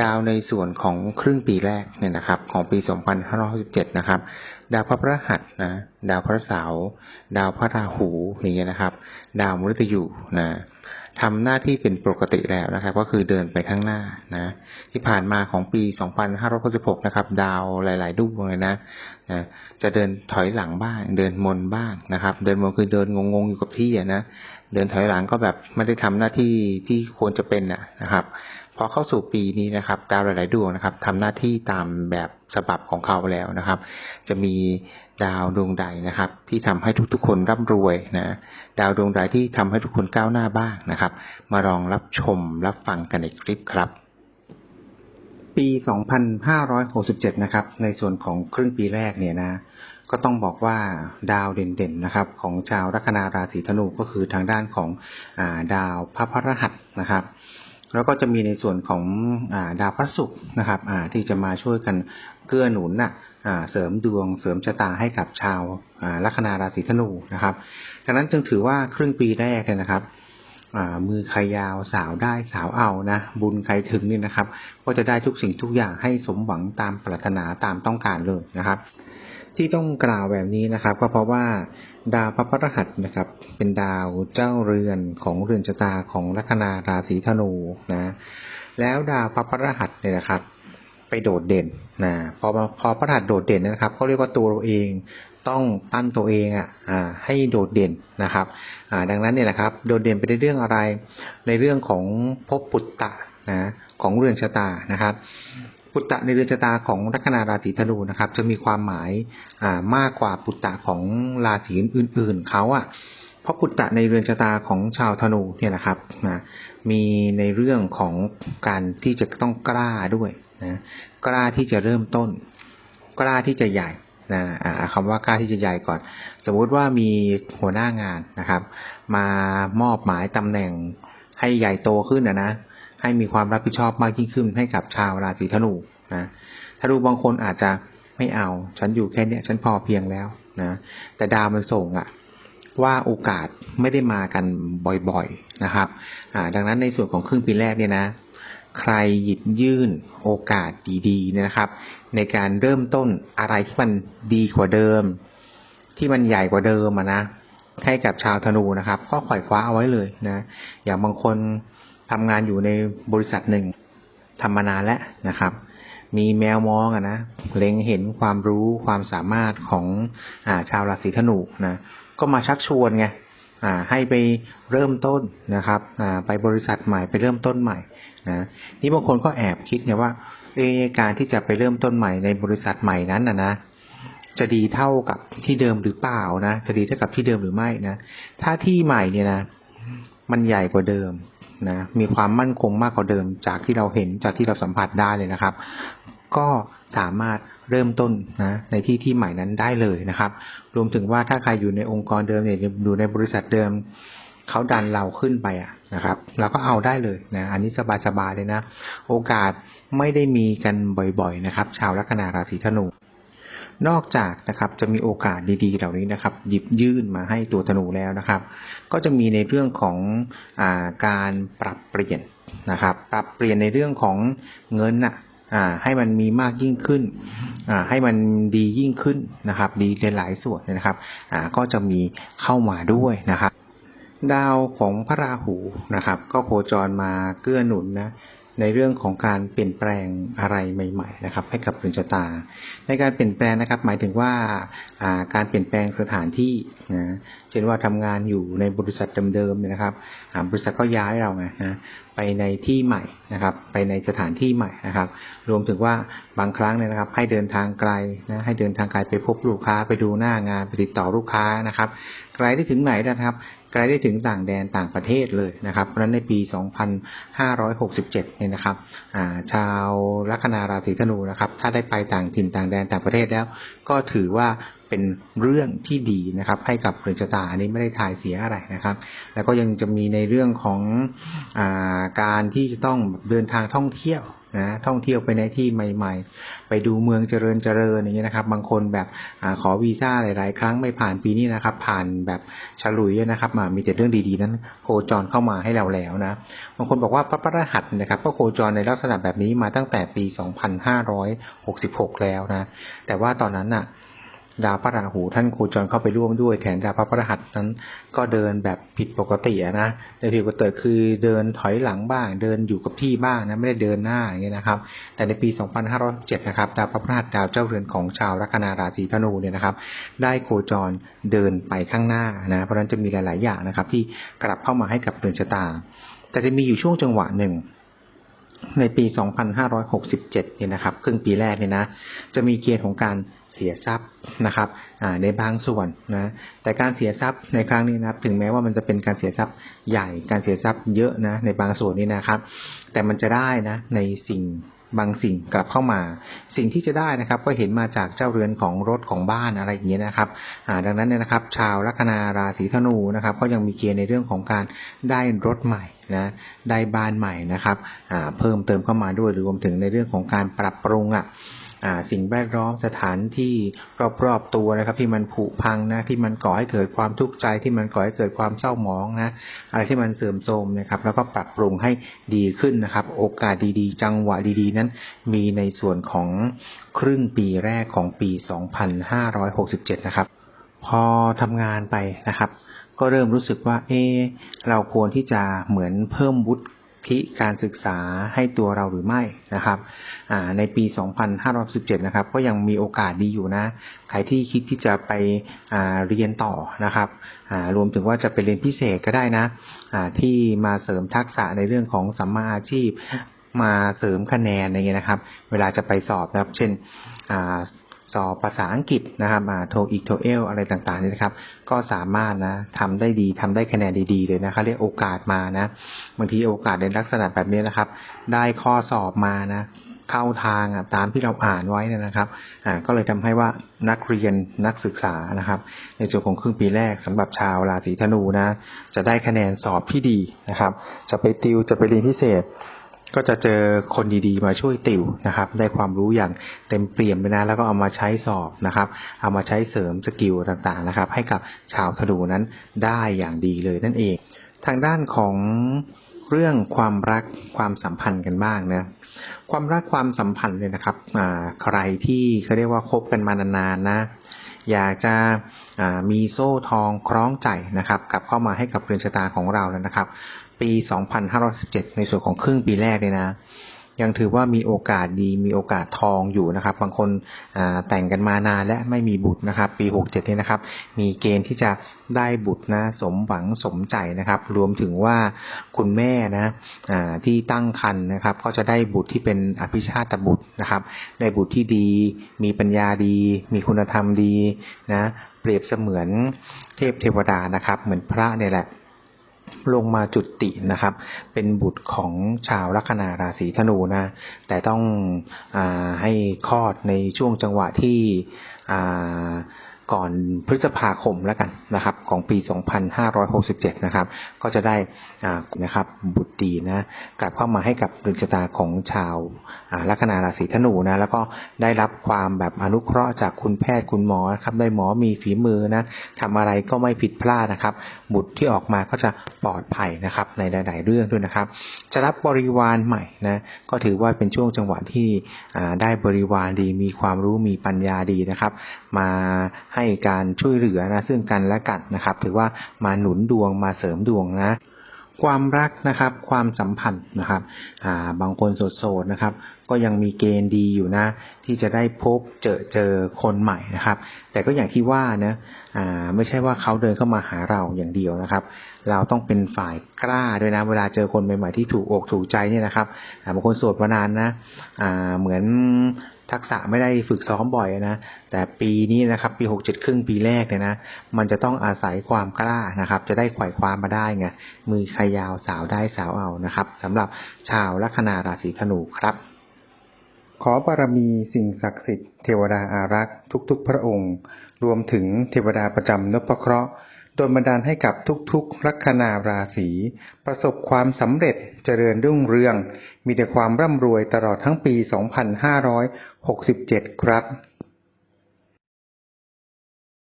ดาวในส่วนของครึ่งปีแรกเนี่ยนะครับ ของปี 2567 นะครับ ดาวพระพฤหัสนะดาวพระเสาร์ดาวพระราหูอย่างเงี้ยนะครับ ดาวมฤตยูนะทำหน้าที่เป็นปกติแล้วนะครับ ก็คือเดินไปข้างหน้านะที่ผ่านมาของปี 2566 นะครับ ดาวหลายๆดวงเลยนะนะจะเดินถอยหลังบ้าง เดินมนบ้างนะครับ เดินมนคือเดินงงๆอยู่กับที่นะเดินถอยหลังก็แบบไม่ได้ทำหน้าที่ที่ควรจะเป็นนะครับ อเข้าสู่ปีนี้นะครับดาวหลาย ๆ ดวงนะครับทำหน้าที่ตามแบบฉบับของเขาแล้วนะครับ จะมีดาวดวงใดนะครับ ที่ทำให้ทุก ๆ คนร่ำรวยนะดาวดวงใดที่ทำให้ทุกคนก้าวหน้าบ้างนะครับ มาลองรับชมรับฟังกันในคลิปครับ ปี 2567 นะครับ ในส่วนของครึ่งปีแรกเนี่ยนะก็ต้องบอกว่าดาวเด่นๆนะครับ ของชาวลัคนาราศีธนูก็คือทางด้านของอาดาวพระพฤหัสนะครับ แล้วก็จะมีในส่วนของอาดาวพระศุกร์นะครับที่จะมาช่วยกันเกื้อหนุนน่ะอ่าเสริมดวงเสริมชะตาให้กับชาวลัคนาราศีธนูนะครับดังนั้นจึงถือว่าครึ่งปีแรกเนี่ยนะครับมือใครยาวสาวได้สาวเอานะ บุญใครถึงนี่นะครับ ก็จะได้ทุกสิ่งทุกอย่างให้สมหวังตามปรารถนาตามต้องการเลยนะครับ ที่ต้องกล่าวแบบนี้นะครับ ก็เพราะว่าดาวพระพฤหัสนะครับ เป็นดาวเจ้าเรือนของเรือนชะตาของลัคนาราศีธนูนะ แล้วดาวพระพฤหัสเนี่ยนะครับ ไปโดดเด่นนะพอพอพระหัสโดดเด่นนะครับเขาเรียกว่าตัวเราเองต้องปั้นตัวเองอะอ่าให้โดดเด่นนะครับดังนั้นเนี่ยนะครับโดดเด่นไปในเรื่องอะไร ในเรื่องของภพปุตตะนะของเรือนชะตานะครับ ปุตตะในเรือนชะตาของลัคนาราศีธนูนะครับ จะมีความหมายมากกว่าปุตตะของราศีอื่นๆเขาอะเพราะปุตตะในเรือนชะตาของชาวธนูเนี่ยนะครับนะมีในเรื่องของการที่จะต้องกล้าด้วยนะกล้าที่จะเริ่มต้น กล้าที่จะใหญ่นะอาคำว่ากล้าที่จะใหญ่ก่อน สมมุติว่ามีหัวหน้างานนะครับ มามอบหมายตำแหน่งให้ใหญ่โตขึ้นนะนะให้มีความรับผิดชอบมากยิ่งขึ้นให้กับชาวราศีธนู นะธนูบางคนอาจจะไม่เอา ฉันอยู่แค่นี้ฉันพอเพียงแล้วนะแต่ดาวมันส่งอะว่าโอกาสไม่ได้มากันบ่อยๆนะครับดังนั้นในส่วนของครึ่งปีแรกเนี่ยนะใครหยิบยื่นโอกาสดีๆนะครับ ในการเริ่มต้นอะไรที่มันดีกว่าเดิม ที่มันใหญ่กว่าเดิมะนะให้กับชาวธนูนะครับ ก็ขวอยคว้าเอาไว้เลยนะอย่างบางคนทำงานอยู่ในบริษัทหนึ่งทำมานานแล้วนะครับ มีแมวมองอะนะเล็งเห็นความรู้ความสามารถของอาชาวราศีธนูนะก็มาชักชวนไงอ่าให้ไปเริ่มต้นนะครับอ่าไปบริษัทใหม่ไปเริ่มต้นใหม่นะนี่บางคนก็แอบคิดไงว่าเอการที่จะไปเริ่มต้นใหม่ในบริษัทใหม่นั้นนะนะจะดีเท่ากับที่เดิมหรือเปล่านะจะดีเท่ากับที่เดิมหรือไม่นะถ้าที่ใหม่เนี่ยนะมันใหญ่กว่าเดิม นะมีความมั่นคงมากกว่าเดิม จากที่เราเห็นจากที่เราสัมผัสได้เลยนะครับ ก็สามารถเริ่มต้นนะในที่ที่ใหม่นั้นได้เลยนะครับ รวมถึงว่าถ้าใครอยู่ในองค์กรเดิมเนี่ยอยู่ในบริษัทเดิมเขาดันเราขึ้นไปอะนะครับ เราก็เอาได้เลยนะอันนี้สบายๆเลยนะ โอกาสไม่ได้มีกันบ่อยๆนะครับ ชาวลัคนาราศีธนู นอกจากนะครับจะมีโอกาสดีๆ เหล่านี้นะครับหยิบยื่นมาให้ตัวธนูแล้วนะครับ ก็จะมีในเรื่องของอาการปรับเปลี่ยนนะครับ ปรับเปลี่ยนในเรื่องของเงินน่ะอ่าให้มันมีมากยิ่งขึ้น ให้มันดียิ่งขึ้นนะครับ ดีในหลายส่วนนะครับก็จะมีเข้ามาด้วยนะครับ ดาวของพระราหูนะครับ ก็โคจรมาเกื้อหนุนนะ ในเรื่องของการเปลี่ยนแปลงอะไรใหม่ ๆ นะครับ ให้กับเรือนชะตา ในการเปลี่ยนแปลงนะครับ หมายถึงว่าการเปลี่ยนแปลงสถานที่นะเช่นว่าทำงานอยู่ในบริษัทเดิมๆนะครับบริษัทก็ย้ายเราไงนะไปในที่ใหม่นะครับ ไปในสถานที่ใหม่นะครับ รวมถึงว่าบางครั้งเนี่ยนะครับ ให้เดินทางไกลนะให้เดินทางไกลไปพบลูกค้าไปดูหน้างานไปติดต่อลูกค้านะครับ ไกลได้ถึงไหนนะครับ ไกลได้ถึงต่างแดนต่างประเทศเลยนะครับเพราะฉะนั้นในปี 2567 เนี่ยนะครับาชาวลัคนาราศีธนูนะครับ ถ้าได้ไปต่างถิ่นต่างแดนต่างประเทศแล้ว ก็ถือว่า เป็นเรื่องที่ดีนะครับ ให้กับเรือนชะตาอันนี้ไม่ได้ทายเสียอะไรนะครับ แล้วก็ยังจะมีในเรื่องของอาการที่จะต้องเดินทางท่องเที่ยวนะท่องเที่ยวไปในที่ใหม่ ๆ ไปดูเมืองเจริญเจริญอย่างเงี้ยนะครับ บางคนแบบอขอวีซ่าหลาย ๆ ครั้งไม่ผ่านปีนี้นะครับ ผ่านแบบฉลุยนะครับมามีแต่เรื่องดีๆ นั้นโคจรเข้ามาให้เราแล้วนะบางคนบอกว่าพระพระหัสนะครับก็โคจรในลักษณะแบบนี้มาตั้งแต่ปี 2566 แล้วนะ แต่ว่าตอนนั้นน่ะ ดาวพระราหูท่านโคจรเข้าไปร่วมด้วยแทนดาวพระพฤหัสนั้น ก็เดินแบบผิดปกติอะนะโดยผิดปกติคือเดินถอยหลังบ้าง เดินอยู่กับที่บ้างนะไม่ได้เดินหน้าอย่างเงี้ยนะครับ แต่ในปี 2507นะครับดาวพระพฤหัสดาวเจ้าเรือนของชาวลัคนาราศีธนูเนี่ยนะครับ ได้โคจรเดินไปข้างหน้านะเพราะฉะนั้นจะมีหลาย ๆ อย่างนะครับ ที่กลับเข้ามาให้กับเรือนชะตา แต่จะมีอยู่ช่วงจังหวะหนึ่ง ในปี 2567 เนี่ยนะครับ ครึ่งปีแรกเนี่ยนะ จะมีเกณฑ์ของการเสียทรัพย์นะครับอ่าในบางส่วนนะ แต่การเสียทรัพย์ในครั้งนี้นะครับ ถึงแม้ว่ามันจะเป็นการเสียทรัพย์ใหญ่ การเสียทรัพย์เยอะนะในบางส่วนนี่นะครับ แต่มันจะได้นะในสิ่ง บางสิ่งกลับเข้ามา สิ่งที่จะได้นะครับก็เห็นมาจากเจ้าเรือนของรถของบ้านอะไรอย่างเงี้ยนะครับอ่าดังนั้นเนี่ยนะครับ ชาวลัคนาราศีธนูนะครับก็ยังมีเกณฑ์ในเรื่องของการได้รถใหม่นะได้บ้านใหม่นะครับอ่าเพิ่มเติมเข้ามาด้วยรวมถึงในเรื่องของการปรับปรุงอะอ่า สิ่งแวดล้อมสถานที่รอบๆตัวนะครับ ที่มันผุพังนะที่มันก่อให้เกิดความทุกข์ใจที่มันก่อให้เกิดความเศร้าหมองนะอะไรที่มันเสื่อมโทรมนะครับ แล้วก็ปรับปรุงให้ดีขึ้นนะครับ โอกาสดีๆ จังหวะดีๆ นั้น มีในส่วนของครึ่งปีแรกของปี 2567 นะครับ พอทำงานไปนะครับ ก็เริ่มรู้สึกว่า เอ เราควรที่จะเหมือนเพิ่มวุฒิ การศึกษาให้ตัวเราหรือไม่นะครับในปี 2517 นะครับ ก็ยังมีโอกาสดีอยู่นะ ใครที่คิดที่จะไปเรียนต่อนะครับรวมถึงว่าจะไปเรียนพิเศษก็ได้นะที่มาเสริมทักษะในเรื่องของสัมมาอาชีพมาเสริมคะแนนอะไรเงี้ยนะครับ เวลาจะไปสอบนะครับ เช่น สอบภาษาอังกฤษนะครับโทอีกโทเอลอะไรต่างๆนี่นะครับ ก็สามารถนะทำได้ดีทำได้คะแนนดีๆเลยนะเขาเรียกโอกาสมานะบางทีโอกาสในลักษณะแบบนี้นะครับ ได้ข้อสอบมานะเข้าทางอะตามที่เราอ่านไว้นะนะครับอ่าก็เลยทำให้ว่านักเรียนนักศึกษานะครับ ในส่วนของครึ่งปีแรกสำหรับชาวราศีธนูนะจะได้คะแนนสอบที่ดีนะครับ จะไปติวจะไปเรียนพิเศษ ก็จะเจอคนดีๆ มาช่วยติวนะครับ ได้ความรู้อย่างเต็มเปี่ยมเลยนะแล้วก็เอามาใช้สอบนะครับ เอามาใช้เสริมสกิลต่างๆนะครับ ให้กับชาวธนูนั้นได้อย่างดีเลยนั่นเอง ทางด้านของเรื่องความรักความสัมพันธ์กันบ้างนะความรักความสัมพันธ์เลยนะครับใครที่เขาเรียกว่าคบกันมานานๆนะ อยากจะมีโซ่ทองคล้องใจนะครับกลับเข้ามาให้กับเรือนชะตาของเราแล้วนะครับ ปี 2517 ในส่วนของครึ่งปีแรกเลยนะ ยังถือว่ามีโอกาสดีมีโอกาสทองอยู่นะครับ บางคนแต่งกันมานานและไม่มีบุตรนะครับ ปี 67เนี่ยนะครับ มีเกณฑ์ที่จะได้บุตรนะสมหวังสมใจนะครับ รวมถึงว่าคุณแม่นะที่ตั้งครรภ์นะครับ ก็จะได้บุตรที่เป็นอภิชาตบุตรนะครับ ได้บุตรที่ดี มีปัญญาดี มีคุณธรรมดีนะเปรียบเสมือนเทพเทวดานะครับ เหมือนพระเนี่ยแหละ ลงมาจุตินะครับ เป็นบุตรของชาวลัคนาราศีธนูนะ แต่ต้องอาให้คลอดในช่วงจังหวะที่อ่า ก่อนพฤษภาคมแล้วกันนะครับ ของปี 2567 นะครับ ก็จะได้นะครับบุตรดีนะกลับเข้ามาให้กับเรือนชะตาของชาวลัคนาราศีธนูนะแล้วก็ได้รับความแบบอนุเคราะห์จากคุณแพทย์คุณหมอนะครับได้หมอมีฝีมือนะทำอะไรก็ไม่ผิดพลาดนะครับ บุตรที่ออกมาก็จะปลอดภัยนะครับในหลาย ๆ เรื่องด้วยนะครับ จะรับบริวารใหม่นะก็ถือว่าเป็นช่วงจังหวะที่ได้บริวารดี มีความรู้มีปัญญาดีนะครับ มาให้การช่วยเหลือนะซึ่งกันและกันนะครับ ถือว่ามาหนุนดวงมาเสริมดวงนะ ความรักนะครับความสัมพันธ์นะครับอ่าบางคนโสดๆนะครับ ก็ยังมีเกณฑ์ดีอยู่นะ ที่จะได้พบเจอเจอคนใหม่นะครับ แต่ก็อย่างที่ว่านะอ่าไม่ใช่ว่าเขาเดินเข้ามาหาเราอย่างเดียวนะครับ เราต้องเป็นฝ่ายกล้าด้วยนะเวลาเจอคนใหม่ๆที่ถูกอกถูกใจเนี่ยนะครับบางคนโสดมานานนะเหมือนทักษะไม่ได้ฝึกซ้อมบ่อยนะ แต่ปีนี้นะครับปี67ครึ่งปีแรกเนี่ยนะ มันจะต้องอาศัยความกล้านะครับ จะได้ไขว่คว้ามาได้ไง มือใครยาวสาวได้สาวเอานะครับสำหรับชาวลัคนาราศีธนูครับ ขอบารมีสิ่งศักดิ์สิทธิ์เทวดาอารักษ์ทุกๆ พระองค์ รวมถึงเทวดาประจำนพเคราะห์ โดนบันดาลให้กับทุกๆลัคนาราศีประสบความสำเร็จเจริญรุ่งเรือง มีแต่ความร่ำรวยตลอดทั้งปี 2567 ครับ